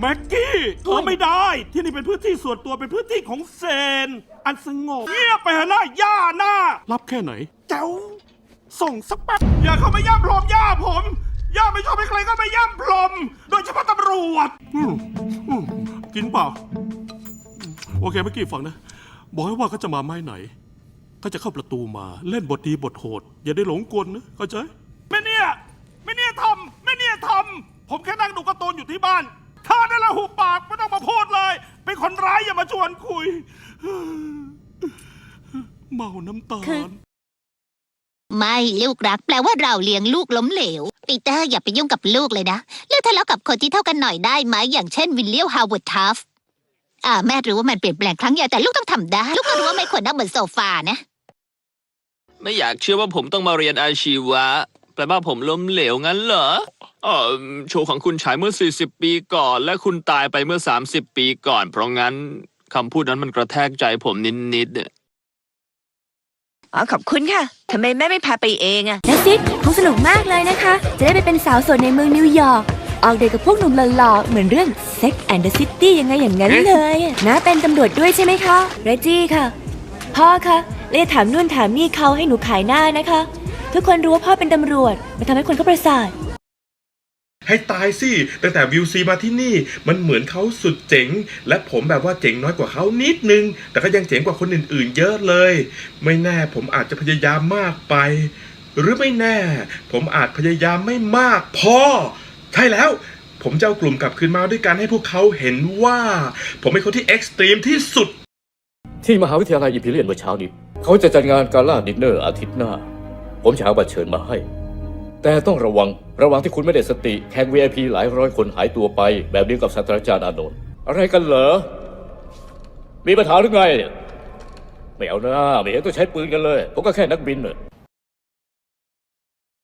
แม็กกี้เธอไม่ได้ ที่นี่เป็นพื้นที่ส่วนตัวเป็นพื้นที่ของเซน อันสงบเงียบไปเถอะนะย่าหน้ารับแค่ไหน เจ้า ส่งสักแป๊บอย่าเข้ามาย่ำพรมย่าผม ย่าไม่ชอบให้ใครเข้ามาย่ำพรมโดยเฉพาะตำรวจอืมอืมกินเปล่า โอเคเมื่อกี้ฟังนะ บอกให้ว่าเขาจะมาไม้ไหนเขาจะเข้าประตูมาเล่นบทดีบทโหด อย่าได้หลงกลนะเข้าใจแม่เนี่ยแม่เนี่ยทำแม่เนี่ยทำผมแค่นั่งดูการ์ตูนอยู่ที่บ้าน เธอนั่นแหละหุบปากไม่ต้องมาพูดเลย เป็นคนร้ายอย่ามาชวนคุย เมาน้ำตาคือ ล ไม่ลูกรัก แปลว่าเราเลี้ยงลูกล้มเหลวปีเตอร์อย่าไปยุ่งกับลูกเลยนะเลิกทะเลาะกับคนที่เท่ากันหน่อยได้ไหมอย่างเช่นวิลเลียมฮาวเวิร์ดทัฟอ่าแม่รู้ว่ามันเปลี่ยนแปลงครั้งใหญ่แต่ลูกต้องทำได้ ลูกก็รู้ว่าไม่ควรนั่งบนโซฟานะ ไม่อยากเชื่อว่าผมต้องมาเรียนอาชีวะ แปลว่าผมล้มเหลวงั้นเหรอเออโชว์ของคุณฉายเมื่อ 40 ปีก่อน และคุณตายไปเมื่อ 30 ปีก่อน เพราะงั้นคำพูดนั้นมันกระแทกใจผมนิดๆอะอ๋อขอบคุณค่ะทำไมแม่ไม่พาไปเองอะนะซิดคงสนุกมากเลยนะคะ จะได้ไปเป็นสาวโสดในเมืองนิวยอร์ก ออกเดทกับพวกหนุ่มหล่อๆ เหมือนเรื่อง Sex and the City ยังไงอย่างนั้นเลยอะนะเป็นตำรวจด้วยใช่ไหมคะ เรจี้ค่ะ พ่อคะเลยถามนู่นถามนี่เขาให้หนูขายหน้านะคะ ทุกคนรู้ว่าพ่อเป็นตำรวจมันทำให้คนเขาประสาท ให้ตายสิตั้งแต่วิวซีมาที่นี่ มันเหมือนเขาสุดเจ๋ง และผมแบบว่าเจ๋งน้อยกว่าเขานิดนึง แต่ก็ยังเจ๋งกว่าคนอื่น ๆ เยอะเลย ไม่แน่ผมอาจจะพยายามมากไป หรือไม่แน่ ผมอาจพยายามไม่มากพอใช่แล้ว ผมจะเอากลุ่มกลับคืนมาด้วยการให้พวกเขาเห็นว่า ผมเป็นคนที่เอ็กซ์ตรีมที่สุด ที่มหาวิทยาลัยอิมพีเรียนเมื่อเช้านี้ เขาจะจัดงานการล่าดินเนอร์อาทิตย์หน้า ผมจะเอาบัตรเชิญมาให้ แต่ต้องระวังระวังที่คุณไม่ได้สติแขก VIP หลายร้อยคนหายตัวไป แบบเดียวกับศาสตราจารย์อานนท์อะไรกันเหรอ มีปัญหาหรือไง ไม่เอาหน้าไม่เห็นต้องใช้ปืนกันเลย ผมก็แค่นักบินเนอะ